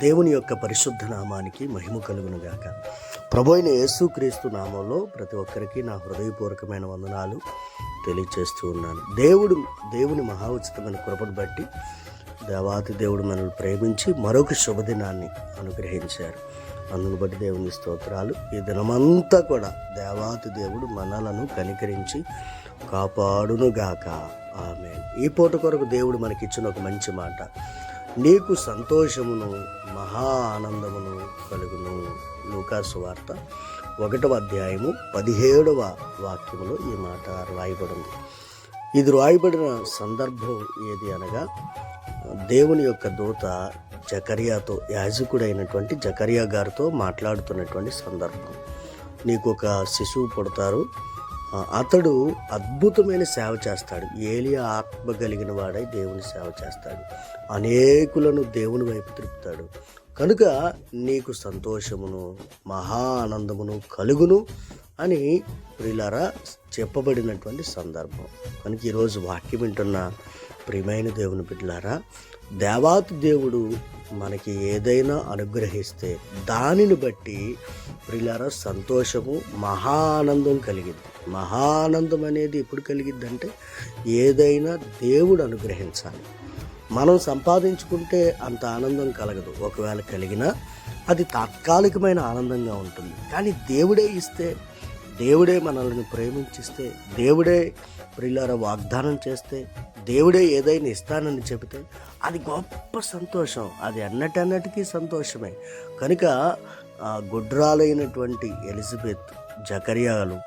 దేవుని యొక్క పరిశుద్ధ నామానికి మహిమ కలుగును గాక ప్రభు అయిన యేసుక్రీస్తు నామంలో ప్రతి ఒక్కరికి నా హృదయపూర్వకమైన వందనాలు తెలియచేస్తూ ఉన్నాను. దేవుడు దేవుని మహా ఉచితమైన కృపను బట్టి దేవాతి దేవుడు మనల్ని ప్రేమించి మరొక శుభదినాన్ని అనుగ్రహించారు. అందును బట్టి దేవుని స్తోత్రాలు. ఈ దినమంతా కూడా దేవాతి దేవుడు మనలను కనికరించి కాపాడునుగాక. ఆమె ఈ పూట కొరకు దేవుడు మనకిచ్చిన ఒక మంచి మాట. నీకు సంతోషమును మహా ఆనందమును కలుగును. లూకాసు వార్త ఒకటవ అధ్యాయము పదిహేడవ వాక్యములో ఈ మాట రాయబడింది. ఇది రాయబడిన సందర్భం ఏది అనగా దేవుని యొక్క దూత జకరియాతో యాజకుడైనటువంటి జకరియా గారితో మాట్లాడుతున్నటువంటి సందర్భం. నీకు ఒక శిశువు పుడతారు అతడు అద్భుతమైన సేవ చేస్తాడు. ఏలియా ఆత్మ కలిగిన వాడై దేవుని సేవ చేస్తాడు. అనేకులను దేవుని వైపు తిరుపుతాడు. కనుక నీకు సంతోషమును మహా ఆనందమును కలుగును అని ప్రిలారా చెప్పబడినటువంటి సందర్భం. కనుక ఈరోజు వాక్యం వింటున్న ప్రియమైన దేవుని బిడ్డలారా దేవాతి దేవుడు మనకి ఏదైనా అనుగ్రహిస్తే దానిని బట్టి ప్రిలారా సంతోషము మహా ఆనందం కలిగింది. మహానందం అనేది ఎప్పుడు కలిగిద్దంటే ఏదైనా దేవుడు అనుగ్రహించాలి. మనం సంపాదించుకుంటే అంత ఆనందం కలగదు. ఒకవేళ కలిగినా అది తాత్కాలికమైన ఆనందంగా ఉంటుంది. కానీ దేవుడే ఇస్తే దేవుడే మనల్ని ప్రేమించిస్తే దేవుడే ప్రిల్లార వాగ్దానం చేస్తే దేవుడే ఏదైనా ఇస్తానని చెబితే అది గొప్ప సంతోషం. అది అన్నటన్నటికీ సంతోషమే. కనుక గుడ్రాలైనటువంటి ఎలిజబెత్ జకరియాలు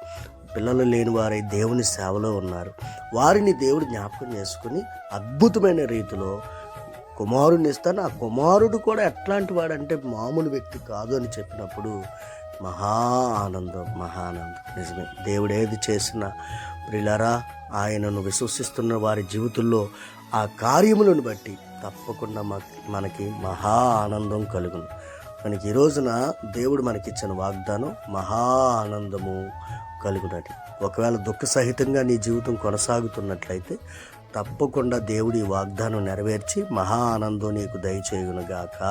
పిల్లలు లేని వారై దేవుని సేవలో ఉన్నారు. వారిని దేవుడు జ్ఞాపకం చేసుకుని అద్భుతమైన రీతిలో కుమారుని ఇస్తాను ఆ కుమారుడు కూడా ఎట్లాంటి వాడంటే మామూలు వ్యక్తి కాదు అని చెప్పినప్పుడు మహా ఆనందం మహానందం నిజమే. దేవుడు ఏది చేసినా ప్రిలరా ఆయనను విశ్వసిస్తున్న వారి జీవితంలో ఆ కార్యములను బట్టి తప్పకుండా మనకి మహా ఆనందం కలుగును. మనకి ఈ రోజున దేవుడు మనకిచ్చిన వాగ్దానం మహా ఆనందము కలుగునటి ఒకవేళ దుఃఖ సహితంగా నీ జీవితం కొనసాగుతున్నట్లయితే తప్పకుండా దేవుడి వాగ్దానం నెరవేర్చి మహా ఆనందం నీకు దయచేయునుగాక.